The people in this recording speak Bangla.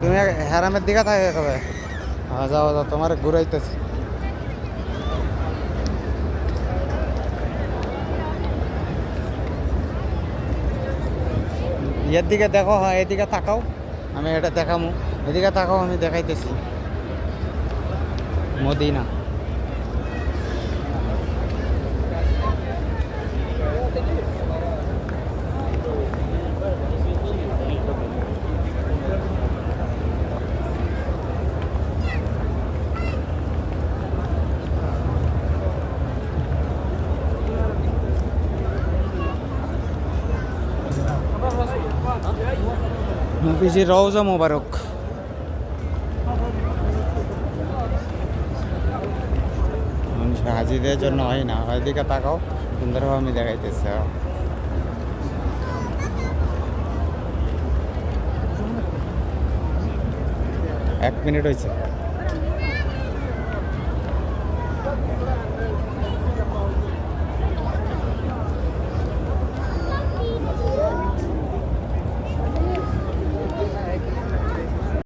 তুমি হ্যারামের দিকে থাকে কবে যাও যাও, তোমার ঘুরাইতেছি। এর দিকে দেখো হ্যাঁ এদিকে তাকাও। আমি এটা দেখামু। এদিকে তাকাও, আমি দেখাইতেছি। মদিনা। নবীজি রওজা মোবারক হাজিদের জন্য হয় না ওইদিকে তাকাও, সুন্দরভাবে আমি দেখাইতেছি হ্যাঁ। এক মিনিট হয়েছে